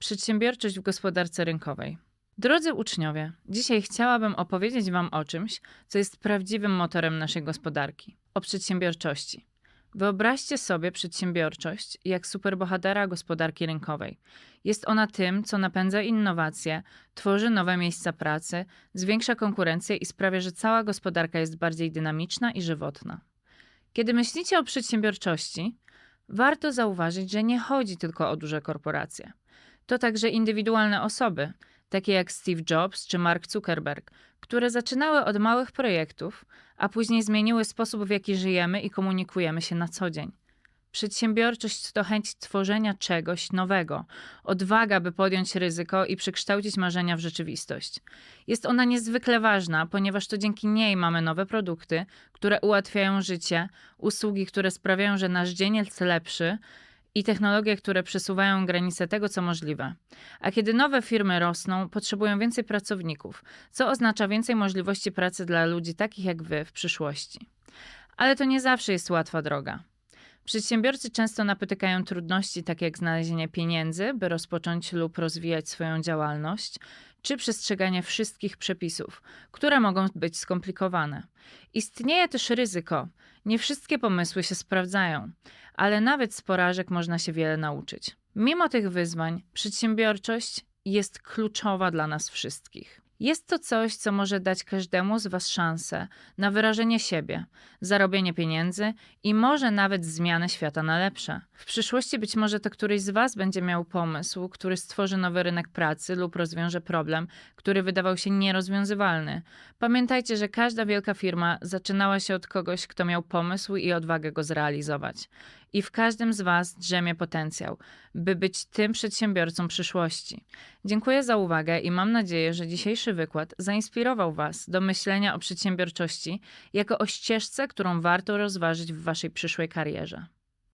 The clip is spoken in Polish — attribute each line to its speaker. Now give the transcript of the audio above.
Speaker 1: Przedsiębiorczość w gospodarce rynkowej. Drodzy uczniowie, dzisiaj chciałabym opowiedzieć Wam o czymś, co jest prawdziwym motorem naszej gospodarki o przedsiębiorczości. Wyobraźcie sobie przedsiębiorczość jak superbohatera gospodarki rynkowej. Jest ona tym, co napędza innowacje, tworzy nowe miejsca pracy, zwiększa konkurencję i sprawia, że cała gospodarka jest bardziej dynamiczna i żywotna. Kiedy myślicie o przedsiębiorczości, warto zauważyć, że nie chodzi tylko o duże korporacje. To także indywidualne osoby, takie jak Steve Jobs czy Mark Zuckerberg, które zaczynały od małych projektów, a później zmieniły sposób, w jaki żyjemy i komunikujemy się na co dzień. Przedsiębiorczość to chęć tworzenia czegoś nowego, odwaga, by podjąć ryzyko i przekształcić marzenia w rzeczywistość. Jest ona niezwykle ważna, ponieważ to dzięki niej mamy nowe produkty, które ułatwiają życie, usługi, które sprawiają, że nasz dzień jest lepszy i technologie, które przesuwają granice tego, co możliwe. A kiedy nowe firmy rosną, potrzebują więcej pracowników, co oznacza więcej możliwości pracy dla ludzi takich jak wy w przyszłości. Ale to nie zawsze jest łatwa droga. Przedsiębiorcy często napotykają trudności, takie jak znalezienie pieniędzy, by rozpocząć lub rozwijać swoją działalność, czy przestrzeganie wszystkich przepisów, które mogą być skomplikowane. Istnieje też ryzyko. Nie wszystkie pomysły się sprawdzają, ale nawet z porażek można się wiele nauczyć. Mimo tych wyzwań, przedsiębiorczość jest kluczowa dla nas wszystkich. Jest to coś, co może dać każdemu z Was szansę na wyrażenie siebie, zarobienie pieniędzy i może nawet zmianę świata na lepsze. W przyszłości być może to któryś z Was będzie miał pomysł, który stworzy nowy rynek pracy lub rozwiąże problem, który wydawał się nierozwiązywalny. Pamiętajcie, że każda wielka firma zaczynała się od kogoś, kto miał pomysł i odwagę go zrealizować. I w każdym z Was drzemie potencjał, by być tym przedsiębiorcą przyszłości. Dziękuję za uwagę i mam nadzieję, że dzisiejszy wykład zainspirował Was do myślenia o przedsiębiorczości jako o ścieżce, którą warto rozważyć w Waszej przyszłej karierze.